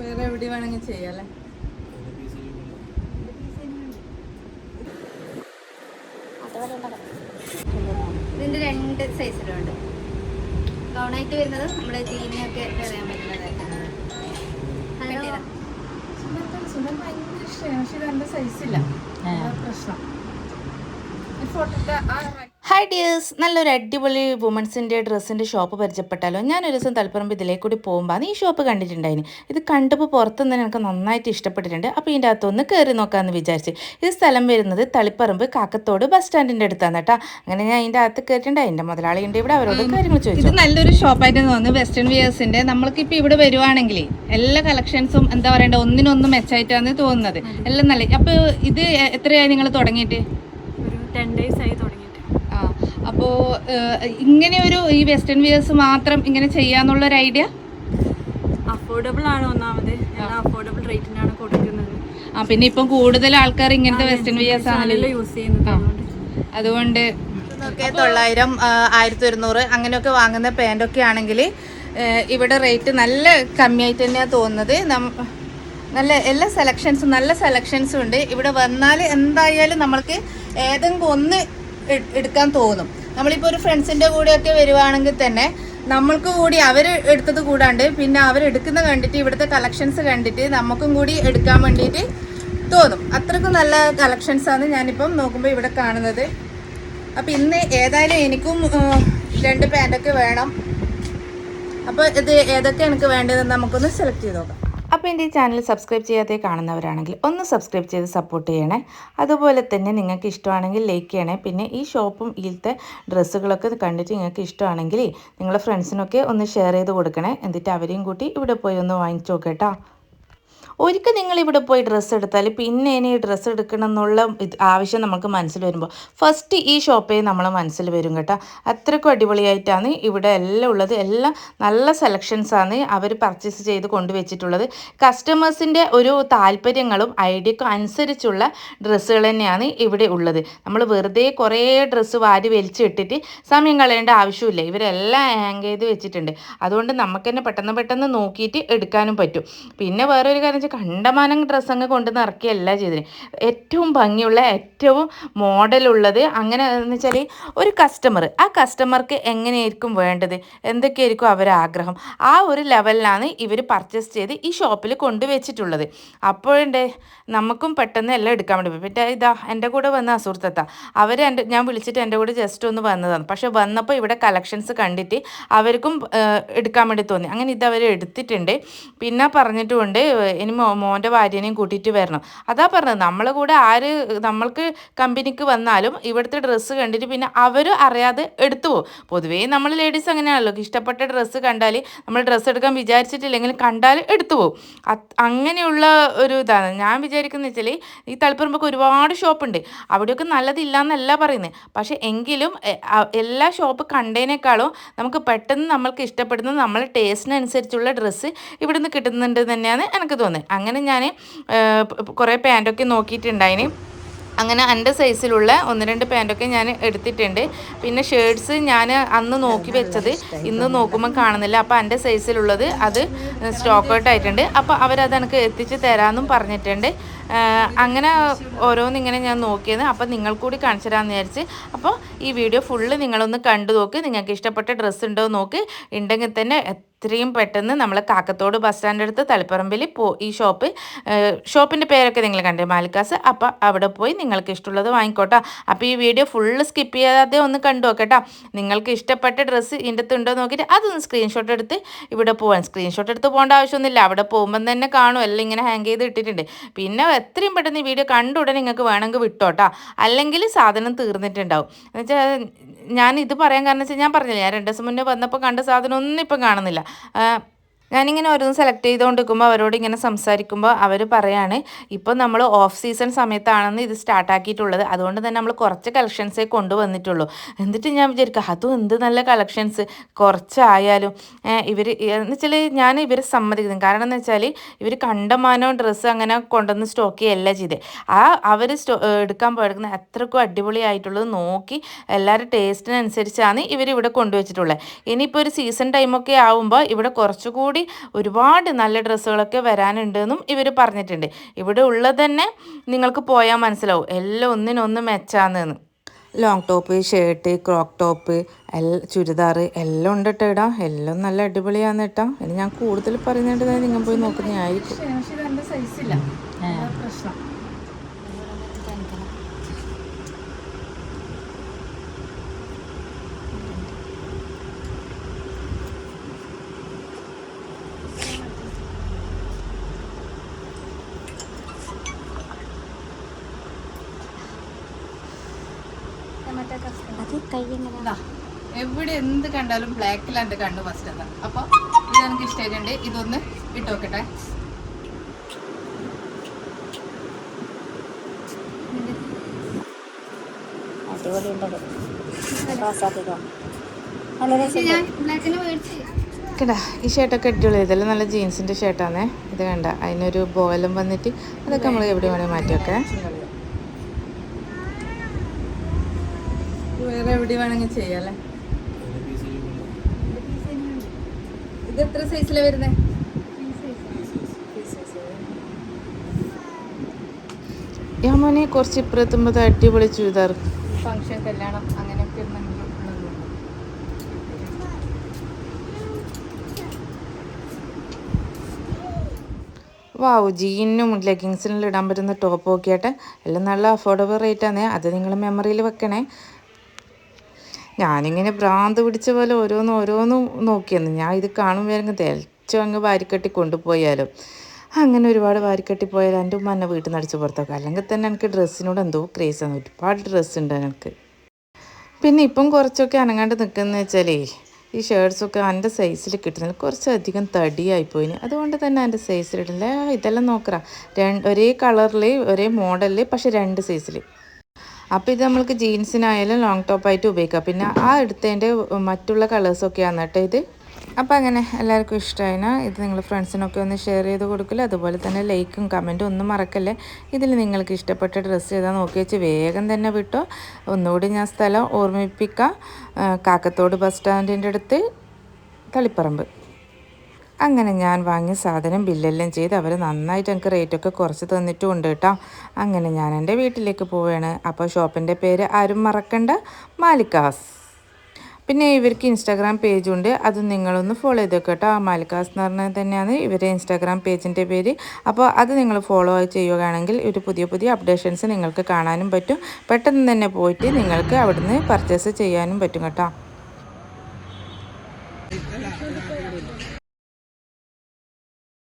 വേറെ എവിടെ വേണമെങ്കിൽ ചെയ്യാല്ലേ ഇതിന്റെ രണ്ട് സൈസിലുണ്ട് ഗൗണായിട്ട് വരുന്നത് നമ്മുടെ ജീനിയൊക്കെ പറയാൻ പറ്റുന്നതായിട്ടാണ് സുന്ദർ ഭയങ്കര ഇഷ്ടമാണ്. പക്ഷെ രണ്ട് സൈസില്ല പ്രശ്നം. ഹായ് ഡിയേഴ്സ് നല്ലൊരു അടിപൊളി വുമൻസിന്റെ ഡ്രസ്സിന്റെ ഷോപ്പ് പരിചയപ്പെട്ടാലോ? ഞാൻ ഒരു ദിവസം തലപ്പറമ്പ് ഇതിലേക്ക് കൂടി പോകുമ്പോൾ ഈ ഷോപ്പ് കണ്ടിട്ടുണ്ടായിന്. ഇത് കണ്ടപ്പോൾ പുറത്തുനിന്ന് എനിക്ക് നന്നായിട്ട് ഇഷ്ടപ്പെട്ടിട്ടുണ്ട്. അപ്പോൾ ഇതിന്റെ അകത്തൊന്ന് കയറി നോക്കാമെന്ന് വിചാരിച്ച്. ഇത് സ്ഥലം വരുന്നത് തളിപ്പറമ്പ് കാക്കത്തോട് ബസ് സ്റ്റാൻഡിന്റെ അടുത്താണ് കേട്ടോ അങ്ങനെ ഞാൻ അതിന്റെ അകത്ത് കയറ്റിട്ടുണ്ട് എന്റെ മുതലാളിയുണ്ട് ഇവിടെ. അവരോട് കാര്യങ്ങൾ ചോദിച്ചു? ഇത് നല്ലൊരു ഷോപ്പായിട്ട് തോന്നുന്നു. വെസ്റ്റേൺ വിയേഴ്സിന്റെ നമ്മൾക്കിപ്പോൾ ഇവിടെ വരുവാണെങ്കിൽ എല്ലാ കളക്ഷൻസും എന്താ പറയണ്ട ഒന്നിനൊന്നും മെച്ചായിട്ടാണ് തോന്നുന്നത്. എല്ലാം നല്ല അപ്പോൾ ഇത് എത്രയായി നിങ്ങൾ തുടങ്ങിയിട്ട്? ടെൻ ഡേയ്സ് ആയി അപ്പോ ഇങ്ങനെ ഒരു ഈ വെസ്റ്റേൺ വിയേഴ്സ് മാത്രം ഇങ്ങനെ ചെയ്യാന്നുള്ള ഒരു ഐഡിയ? അഫോർഡബിൾ ആണ് ഒന്നാമത്. അഫോർഡബിൾ റേറ്റിനാണ് കൊടുക്കുന്നത്. ആ പിന്നെ ഇപ്പം കൂടുതൽ ആൾക്കാർ ഇങ്ങനത്തെ വെസ്റ്റേൺ വിയേഴ്സ് ആണല്ലോ യൂസ് ചെയ്യുന്നത് അതുകൊണ്ട്. അതുകൊണ്ട് തൊള്ളായിരം ആയിരത്തി ഒരുന്നൂറ് അങ്ങനെയൊക്കെ വാങ്ങുന്ന പാന്റൊക്കെ ആണെങ്കിൽ ഇവിടെ റേറ്റ് നല്ല കമ്മിയായിട്ട് തന്നെയാണ് തോന്നുന്നത്. നം- നല്ല എല്ലാ സെലക്ഷൻസും നല്ല സെലക്ഷൻസും ഉണ്ട്. ഇവിടെ വന്നാൽ എന്തായാലും നമ്മൾക്ക് ഏതെങ്കിലും ഒന്ന് എട്- എടുക്കാൻ തോന്നും. നമ്മളിപ്പോൾ ഒരു ഫ്രണ്ട്സിന്റെ കൂടെയൊക്കെ വരുവാണെങ്കിൽ തന്നെ നമ്മൾക്ക് കൂടി അവർ എടുത്തത് കൂടാണ്ട് പിന്നെ അവരെടുക്കുന്ന കണ്ടിട്ട് ഇവിടുത്തെ കളക്ഷൻസ് കണ്ടിട്ട് നമുക്കും കൂടി എടുക്കാൻ വേണ്ടിയിട്ട് തോന്നും. അത്രക്കും നല്ല കളക്ഷൻസ് ആണ് ഞാനിപ്പം നോക്കുമ്പോൾ ഇവിടെ കാണുന്നത്. അപ്പം ഇന്ന് ഏതായാലും എനിക്കും രണ്ട് പാന്റൊക്കെ വേണം. അപ്പോൾ ഇത് ഏതൊക്കെ എനിക്ക് വേണ്ടതെന്ന് നമുക്കൊന്ന് സെലക്ട് ചെയ്ത് നോക്കാം. അപ്പോൾ എന്റെ ഈ ചാനൽ സബ്സ്ക്രൈബ് ചെയ്യാതെ കാണുന്നവരാണെങ്കിൽ ഒന്ന് സബ്സ്ക്രൈബ് ചെയ്ത് സപ്പോർട്ട് ചെയ്യണേ. അതുപോലെ തന്നെ നിങ്ങൾക്ക് ഇഷ്ടമാണെങ്കിൽ ലൈക്ക് ചെയ്യണേ. പിന്നെ ഈ ഷോപ്പും ഇതിലത്തെ ഡ്രസ്സുകളൊക്കെ കണ്ടിട്ട് നിങ്ങൾക്ക് ഇഷ്ടമാണെങ്കിൽ നിങ്ങളുടെ ഫ്രണ്ട്സിനൊക്കെ ഒന്ന് ഷെയർ ചെയ്ത് കൊടുക്കണേ. എന്നിട്ട് അവരെയും കൂട്ടി ഇവിടെ പോയി ഒന്ന് വാങ്ങിച്ചു നോക്കേട്ടോ ഒരിക്കൽ നിങ്ങൾ ഇവിടെ പോയി ഡ്രസ്സ് എടുത്താൽ പിന്നെ ഇനി ഡ്രസ്സ് എടുക്കണം എന്നുള്ള ഇത് ആവശ്യം നമുക്ക് മനസ്സിൽ വരുമ്പോൾ ഫസ്റ്റ് ഈ ഷോപ്പേ നമ്മൾ മനസ്സിൽ വരും കേട്ടോ. അത്രയ്ക്കും അടിപൊളിയായിട്ടാണ് ഇവിടെ എല്ലാം ഉള്ളത്. എല്ലാം നല്ല സെലക്ഷൻസാണ് അവർ പർച്ചേസ് ചെയ്ത് കൊണ്ടുവച്ചിട്ടുള്ളത്. കസ്റ്റമേഴ്സിന്റെ ഒരു താല്പര്യങ്ങളും ഐഡിയക്കും അനുസരിച്ചുള്ള ഡ്രസ്സുകൾ തന്നെയാണ് ഇവിടെ ഉള്ളത്. നമ്മൾ വെറുതെ കുറേ ഡ്രസ്സ് വാരി വലിച്ചിട്ടിട്ട് സമയം കളയേണ്ട ആവശ്യമില്ല. ഇവരെല്ലാം ഹാങ് ചെയ്ത് വെച്ചിട്ടുണ്ട്. അതുകൊണ്ട് നമുക്ക് തന്നെ പെട്ടെന്ന് പെട്ടെന്ന് നോക്കിയിട്ട് എടുക്കാനും പറ്റും. പിന്നെ വേറൊരു കാര്യം കണ്ടമാനം ഡ്രസ്സ് അങ്ങ് കൊണ്ട് നിറക്കുകയല്ല ചെയ്തത്. ഏറ്റവും ഭംഗിയുള്ള ഏറ്റവും മോഡലുള്ളത് അങ്ങനെ എന്ന് വെച്ചാൽ ഒരു കസ്റ്റമർ ആ കസ്റ്റമർക്ക് എങ്ങനെയായിരിക്കും വേണ്ടത്? എന്തൊക്കെയായിരിക്കും അവരുടെ ആഗ്രഹം? ആ ഒരു ലെവലിലാണ് ഇവർ പർച്ചേസ് ചെയ്ത് ഈ ഷോപ്പിൽ കൊണ്ടുവച്ചിട്ടുള്ളത്. അപ്പോഴുണ്ട് നമുക്കും പെട്ടെന്ന് എല്ലാം എടുക്കാൻ വേണ്ടി പിന്നെ ഇതാ എന്റെ കൂടെ വന്ന അസുഹൃത്തത്ത അവർ എന്റെ ഞാൻ വിളിച്ചിട്ട് എന്റെ കൂടെ ജസ്റ്റ് ഒന്ന് വന്നതാണ്. പക്ഷേ വന്നപ്പോൾ ഇവിടെ കളക്ഷൻസ് കണ്ടിട്ട് അവർക്കും എടുക്കാൻ വേണ്ടി തോന്നി. അങ്ങനെ ഇത് അവർ എടുത്തിട്ടുണ്ട്. പിന്നെ പറഞ്ഞിട്ടുമുണ്ട് ഇനി മോന്റെ ഭാര്യനെയും കൂട്ടിയിട്ട് വരണം. അതാ പറഞ്ഞത്. നമ്മളെ കൂടെ ആര് നമ്മൾക്ക് കമ്പനിക്ക് വന്നാലും ഇവിടുത്തെ ഡ്രസ്സ് കണ്ടിട്ട് പിന്നെ അവർ അറിയാതെ എടുത്തു പോകും. പൊതുവേ നമ്മൾ ലേഡീസ് അങ്ങനെയാണല്ലോ. ഇഷ്ടപ്പെട്ട ഡ്രസ്സ് കണ്ടാൽ നമ്മൾ ഡ്രസ്സ് എടുക്കാൻ വിചാരിച്ചിട്ടില്ലെങ്കിൽ കണ്ടാൽ എടുത്തു പോകും. അങ്ങനെയുള്ള ഒരു ഇതാണ്. ഞാൻ വിചാരിക്കുന്നത് വെച്ചാൽ ഈ തളിപ്പറമ്പൊക്കെ ഒരുപാട് ഷോപ്പുണ്ട്. അവിടെയൊക്കെ നല്ലതില്ല എന്നല്ല പറയുന്നത്. പക്ഷേ എങ്കിലും എല്ലാ ഷോപ്പ് കണ്ടതിനേക്കാളും നമുക്ക് പെട്ടെന്ന് നമ്മൾക്ക് ഇഷ്ടപ്പെടുന്ന നമ്മളെ ടേസ്റ്റിനനുസരിച്ചുള്ള ഡ്രസ്സ് ഇവിടുന്ന് കിട്ടുന്നുണ്ട് തന്നെയാണ് എനിക്ക് തോന്നുന്നത്. അങ്ങനെ ഞാൻ കുറേ പാന്റൊക്കെ നോക്കിയിട്ടുണ്ടായിന്. അങ്ങനെ എന്റെ സൈസിലുള്ള ഒന്ന് രണ്ട് പാന്റൊക്കെ ഞാൻ എടുത്തിട്ടുണ്ട്. പിന്നെ ഷേർട്സ് ഞാൻ അന്ന് നോക്കി വെച്ചത് ഇന്ന് നോക്കുമ്പോൾ കാണുന്നില്ല. അപ്പോൾ എന്റെ സൈസിലുള്ളത് അത് സ്റ്റോക്ക് ഔട്ട് ആയിട്ടുണ്ട് അപ്പോൾ അവരത് എനിക്ക് എത്തിച്ച് തരാമെന്നും പറഞ്ഞിട്ടുണ്ട്. അങ്ങനെ ഓരോന്നിങ്ങനെ ഞാൻ നോക്കിയത്. അപ്പോൾ നിങ്ങൾ കൂടി കാണിച്ചു തരാമെന്ന് വിചാരിച്ച്. അപ്പോൾ ഈ വീഡിയോ ഫുള്ള് നിങ്ങളൊന്ന് കണ്ടു നോക്ക്. നിങ്ങൾക്ക് ഇഷ്ടപ്പെട്ട ഡ്രസ്സ് ഉണ്ടോ നോക്ക്. ഉണ്ടെങ്കിൽ തന്നെ എത്രയും പെട്ടെന്ന് നമ്മൾ കാക്കത്തോട് ബസ് സ്റ്റാൻഡ് അടുത്ത് തളിപ്പറമ്പിൽ പോ ഈ ഷോപ്പ് ഷോപ്പിന്റെ പേരൊക്കെ നിങ്ങൾ കണ്ടേ മാലിക്കാസ്. അപ്പോൾ അവിടെ പോയി നിങ്ങൾക്ക് ഇഷ്ടമുള്ളത് വാങ്ങിക്കോട്ടോ. അപ്പോൾ ഈ വീഡിയോ ഫുള്ള് സ്കിപ്പ് ചെയ്യാതെ ഒന്ന് കണ്ടു നോക്കട്ടോ. നിങ്ങൾക്ക് ഇഷ്ടപ്പെട്ട ഡ്രസ്സ് ഇതിന്റെ അടുത്ത് ഉണ്ടോ നോക്കിയിട്ട് അതൊന്ന് സ്ക്രീൻഷോട്ട് എടുത്ത് ഇവിടെ പോകാൻ സ്ക്രീൻഷോട്ട് എടുത്ത് പോകേണ്ട ആവശ്യമൊന്നുമില്ല. അവിടെ പോകുമ്പം തന്നെ കാണും. എല്ലാം ഇങ്ങനെ ഹാങ് ചെയ്ത് ഇട്ടിട്ടുണ്ട്. പിന്നെ എത്രയും പെട്ടെന്ന് ഈ വീഡിയോ കണ്ട ഉടനെ നിങ്ങൾക്ക് വേണമെങ്കിൽ വിട്ടോട്ടാ. അല്ലെങ്കിൽ സാധനം തീർന്നിട്ടുണ്ടാവും. എന്നുവെച്ചാൽ ഞാൻ ഇത് പറയാൻ കാരണം വെച്ചാൽ ഞാൻ പറഞ്ഞില്ല ഞാൻ രണ്ട് ദിവസം മുന്നേ വന്നപ്പോൾ കണ്ട സാധനം ഒന്നും ഇപ്പം കാണുന്നില്ല. ഞാനിങ്ങനെ ഓരോന്ന് സെലക്ട് ചെയ്തുകൊണ്ടിരിക്കുമ്പോൾ അവരോട് ഇങ്ങനെ സംസാരിക്കുമ്പോൾ അവർ പറയാണ് ഇപ്പോൾ നമ്മൾ ഓഫ് സീസൺ സമയത്താണെന്ന് ഇത് സ്റ്റാർട്ടാക്കിയിട്ടുള്ളത് അതുകൊണ്ട് തന്നെ നമ്മൾ കുറച്ച് കളക്ഷൻസേ കൊണ്ടുവന്നിട്ടുള്ളൂ. എന്നിട്ട് ഞാൻ വിചാരിക്കുക അതും എന്ത് നല്ല കളക്ഷൻസ് കുറച്ചായാലും. ഇവർ എന്ന് വെച്ചാൽ ഞാൻ ഇവരെ സമ്മതിക്കുന്നു കാരണം എന്ന് വെച്ചാൽ ഇവർ കണ്ടമാനോ ഡ്രസ്സ് അങ്ങനെ കൊണ്ടുവന്ന് സ്റ്റോക്ക് ചെയ്യല്ല ചെയ്ത്. ആ അവർ സ്റ്റോ എടുക്കാൻ പോയെടുക്കുന്ന അത്രക്കും അടിപൊളിയായിട്ടുള്ളത് നോക്കി എല്ലാവരുടെ ടേസ്റ്റിനനുസരിച്ചാണ് ഇവർ ഇവിടെ കൊണ്ടുവച്ചിട്ടുള്ളത്. ഇനിയിപ്പോൾ ഒരു സീസൺ ടൈമൊക്കെ ആവുമ്പോൾ ഇവിടെ കുറച്ചുകൂടി കൂടി ഒരുപാട് നല്ല ഡ്രസ്സുകളൊക്കെ വരാനുണ്ടെന്നും ഇവർ പറഞ്ഞിട്ടുണ്ട്. ഇവിടെ ഉള്ളത് തന്നെ നിങ്ങൾക്ക് പോയാൽ മനസ്സിലാവും. എല്ലാം ഒന്നിനൊന്ന് മെച്ചാന്നെന്ന്. Long top shirt crop top L churidar എല്ലാം ഉണ്ട് കേട്ടോ ഇടാം. എല്ലാം നല്ല അടിപൊളിയാന്ന് കേട്ടോ. ഇനി ഞാൻ കൂടുതൽ പറയുന്നുണ്ട് നിങ്ങൾ പോയി നോക്കുന്നതായിരിക്കും പക്ഷേ ഇത് എന്റെ സൈസില്ല പ്രശ്നം അത് കൈ എങ്ങനെ ഇതാ, എവിടെ എന്ത് കണ്ടാലും ബ്ലാക്കിലാണ് എന്റെ കണ്ണ് ഫസ്റ്റ് എന്താ. അപ്പോൾ ഇത് എനിക്ക് ഇഷ്ടമായിട്ടുണ്ട്. ഇതൊന്ന് ഇട്ട് നോക്കട്ടെ. ബ്ലാക്കിന് ഈ ഷർട്ടൊക്കെ അടിപൊളി. ഇതെല്ലാം നല്ല ജീൻസിന്റെ ഷർട്ടാണേ ഇത് കണ്ട അതിനൊരു ബോലം വന്നിട്ട് അതൊക്കെ നമ്മൾ എവിടെ വേണേൽ മാറ്റി വേറെ എവിടെ വേണമെങ്കിൽ ചെയ്യാല്ലേ? ഇത് എത്ര സൈസിലാണ് വരുന്നത് യമനെ മോനെ കുറച്ച് ഇപ്പുറത്തുമ്പോൾ അടിപൊളി ചുരിദാർ. ഫംഗ്ഷൻ കല്യാണം അങ്ങനെയൊക്കെ. വാവ് ജീനും ലെഗിങ്സിനും ഇടാൻ പറ്റുന്ന ടോപ്പ് നോക്കിയാട്ടെ എല്ലാം നല്ല അഫോർഡബിൾ റേറ്റാണേ അത് നിങ്ങൾ മെമ്മറിയിൽ വെക്കണേ. ഞാനിങ്ങനെ ഭ്രാന്ത് പിടിച്ച പോലെ ഓരോന്നും ഓരോന്നും നോക്കിയെന്ന്. ഞാൻ ഇത് കാണുമ്പോൾ തിളച്ചു അങ്ങ് വാരിക്കെട്ടി കൊണ്ടുപോയാലോ. അങ്ങനെ ഒരുപാട് വാരിക്കെട്ടി പോയാൽ എന്റെ ഉമ്മ എന്നെ വീട്ടിൽ നിന്ന് അടിച്ച് പുറത്താക്കും. അല്ലെങ്കിൽ തന്നെ എനിക്ക് ഡ്രസ്സിനോട് എന്തോ ക്രേസാണ് ഒരുപാട് ഡ്രസ്സ് ഉണ്ട് എനിക്ക്. പിന്നെ ഇപ്പം കുറച്ചൊക്കെ അനങ്ങാണ്ട് നിൽക്കുന്നത് വെച്ചാലേ ഈ ഷേർട്സൊക്കെ എന്റെ സൈസിൽ കിട്ടുന്നില്ല കുറച്ചധികം തടിയായിപ്പോയിന്. അതുകൊണ്ട് തന്നെ എന്റെ സൈസിലിടില്ല ഇതെല്ലാം നോക്കറ. രണ്ട് ഒരേ കളറിൽ ഒരേ മോഡലിൽ പക്ഷെ രണ്ട് സൈസിൽ അപ്പോൾ ഇത് നമ്മൾക്ക് ജീൻസിനായാലും ലോങ് ടോപ്പായിട്ട് ഉപയോഗിക്കാം. പിന്നെ ആ എടുത്തതിന്റെ മറ്റുള്ള കളേഴ്സൊക്കെയാണ് കേട്ടോ ഇത്. അപ്പോൾ അങ്ങനെ എല്ലാവർക്കും ഇഷ്ടമായിനാ. ഇത് നിങ്ങൾ ഫ്രണ്ട്സിനൊക്കെ ഒന്ന് ഷെയർ ചെയ്ത് കൊടുക്കില്ല അതുപോലെ തന്നെ ലൈക്കും കമന്റും ഒന്നും മറക്കല്ലേ. ഇതിൽ നിങ്ങൾക്ക് ഇഷ്ടപ്പെട്ട ഡ്രസ്സ് ചെയ്താൽ നോക്കി വെച്ച് വേഗം തന്നെ വിട്ടോ. ഒന്നുകൂടി ഞാൻ സ്ഥലം ഓർമ്മിപ്പിക്കാം. കാക്കത്തോട് ബസ് സ്റ്റാൻഡിന്റെ അടുത്ത് തളിപ്പറമ്പ്. അങ്ങനെ ഞാൻ വാങ്ങിയ സാധനം ബില്ലെല്ലാം ചെയ്ത് അവർ നന്നായിട്ട് എനിക്ക് റേറ്റൊക്കെ കുറച്ച് തന്നിട്ടുമുണ്ട് കേട്ടോ. അങ്ങനെ ഞാൻ എന്റെ വീട്ടിലേക്ക് പോവുകയാണ് അപ്പോൾ ഷോപ്പിന്റെ പേര് ആരും മറക്കണ്ട മാലിക്കാസ്. പിന്നെ ഇവർക്ക് ഇൻസ്റ്റാഗ്രാം പേജുണ്ട് അത് നിങ്ങളൊന്ന് ഫോളോ ചെയ്ത് കേട്ടോ. മാലിക്കാസ് എന്ന് പറഞ്ഞാൽ തന്നെയാണ് ഇവരുടെ ഇൻസ്റ്റാഗ്രാം പേജിന്റെ പേര്. അപ്പോൾ അത് നിങ്ങൾ ഫോളോ ചെയ്യുകയാണെങ്കിൽ ഒരു പുതിയ പുതിയ അപ്ഡേഷൻസ് നിങ്ങൾക്ക് കാണാനും പറ്റും. പെട്ടെന്ന് തന്നെ പോയിട്ട് നിങ്ങൾക്ക് അവിടുന്ന് പർച്ചേസ് ചെയ്യാനും പറ്റും കേട്ടോ.